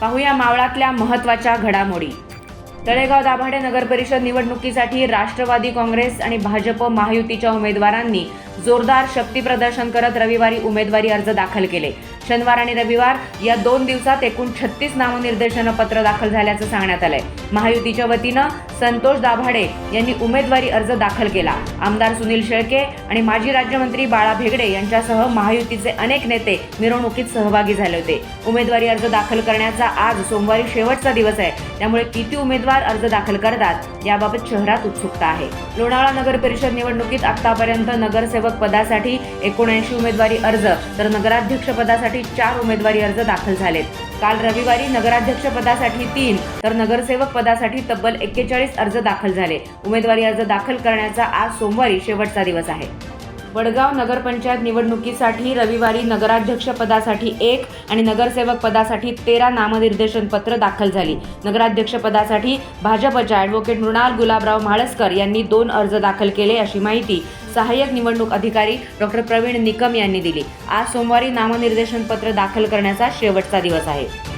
पाहूया मावळातल्या महत्त्वाच्या घडामोडी. तळेगाव दाभाडे नगरपरिषद निवडणुकीसाठी राष्ट्रवादी काँग्रेस आणि भाजप महायुतीच्या उमेदवारांनी जोरदार शक्ती प्रदर्शन करत रविवारी उमेदवारी अर्ज दाखल केले. शनिवार आणि रविवार या दोन दिवसात एकूण छत्तीस नामनिर्देशन पत्र दाखल झाल्याचं सांगण्यात आलंय. महायुतीच्या वतीनं संतोष दाभाडे यांनी उमेदवारी अर्ज दाखल केला. आमदार सुनील शेळके आणि माजी राज्यमंत्री बाळा भेगडे यांच्यासह महायुतीचे अनेक नेते मिरवणुकीत सहभागी झाले होते. उमेदवारी अर्ज दाखल करण्याचा आज सोमवारी शेवटचा दिवस आहे. त्यामुळे किती उमेदवार अर्ज दाखल करतात याबाबत शहरात उत्सुकता आहे. लोणावळा नगर परिषद निवडणुकीत आतापर्यंत नगरसेवक पदासाठी एकोणऐंशी उमेदवारी अर्ज तर नगराध्यक्ष पदासाठी चार उमेदवारी अर्ज दाखल झालेत. काल रविवारी नगराध्यक्ष पदासाठी तीन तर नगरसेवक पदासाठी तब्बल एक्केचाळीस अर्ज दाखल झाले. उमेदवारी अर्ज दाखल करण्याचा आज सोमवारी शेवटचा दिवस आहे. वडगाव नगरपंचायत निवडणुकीसाठी रविवारी नगराध्यक्षपदासाठी एक आणि नगरसेवक पदासाठी तेरा नामनिर्देशन पत्र दाखल झाली. नगराध्यक्षपदासाठी भाजपच्या ॲडव्होकेट मृणाल गुलाबराव म्हाळसकर यांनी दोन अर्ज दाखल केले अशी माहिती सहाय्यक निवडणूक अधिकारी डॉक्टर प्रवीण निकम यांनी दिली. आज सोमवारी नामनिर्देशन पत्र दाखल करण्याचा शेवटचा दिवस आहे.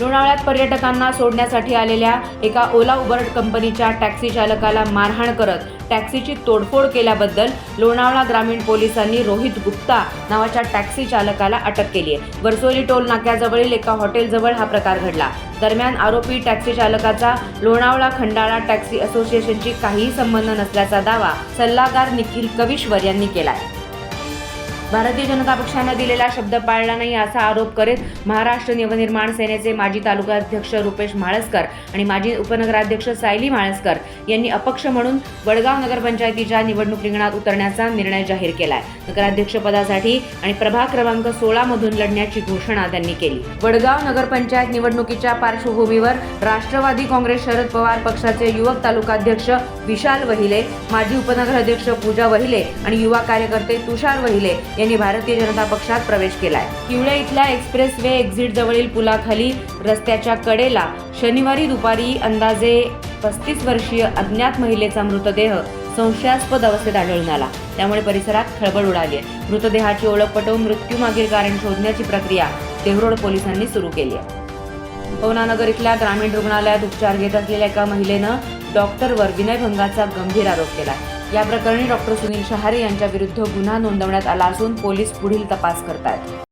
लोणावळ्यात पर्यटकांना सोडण्यासाठी आलेल्या एका ओला उबर कंपनीच्या टॅक्सी चालकाला मारहाण करत टॅक्सीची तोडफोड केल्याबद्दल लोणावळा ग्रामीण पोलिसांनी रोहित गुप्ता नावाच्या टॅक्सी चालकाला अटक केली आहे. वरसोली टोल नाक्याजवळील एका हॉटेलजवळ हा प्रकार घडला. दरम्यान आरोपी टॅक्सी चालकाचा लोणावळा खंडाळा टॅक्सी असोसिएशनशी काहीही संबंध नसल्याचा दावा सल्लागार निखिल कविश्वर यांनी केला आहे भारतीय जनता पक्षानं दिलेला शब्द पाळला नाही असा आरोप करीत महाराष्ट्र नवनिर्माण सेनेचे माजी तालुका अध्यक्ष रुपेश म्हाळसकर आणि माजी उपनगराध्यक्ष सायली म्हाळसकर यांनी अपक्ष म्हणून वडगाव नगरपंचायतीच्या निवडणूक रिंगणात उतरण्याचा निर्णय जाहीर केलाय. नगराध्यक्षपदासाठी आणि प्रभाग क्रमांक सोळा मधून लढण्याची घोषणा त्यांनी केली. वडगाव नगरपंचायत निवडणुकीच्या पार्श्वभूमीवर राष्ट्रवादी काँग्रेस शरद पवार पक्षाचे युवक तालुकाध्यक्ष विशाल वहिले माजी उपनगराध्यक्ष पूजा वहिले आणि युवा कार्यकर्ते तुषार वहिले यांनी भारतीय जनता पक्षात प्रवेश केलाय. किवळे इथल्या एक्सप्रेस वे एक्झिट जवळील पुलाखाली रस्त्याच्या कडेला शनिवारी दुपारी अंदाजे पस्तीस वर्षीय अज्ञात महिलेचा मृतदेह संशयास्पद अवस्थेत आढळून आला. त्यामुळे परिसरात खळबळ उडाली आहे. मृतदेहाची ओळख पटवून मृत्यूमागील कारण शोधण्याची प्रक्रिया देहरोड पोलिसांनी सुरू केली आहे. पवनानगर इथल्या ग्रामीण रुग्णालयात उपचार घेत असलेल्या एका महिलेनं डॉक्टरवर विनयभंगाचा गंभीर आरोप केला या प्रकरणी डॉक्टर सुनील शहारे यांच्या विरुद्ध गुन्हा नोंदवण्यात आला असून पोलीस पुढील तपास करतायत.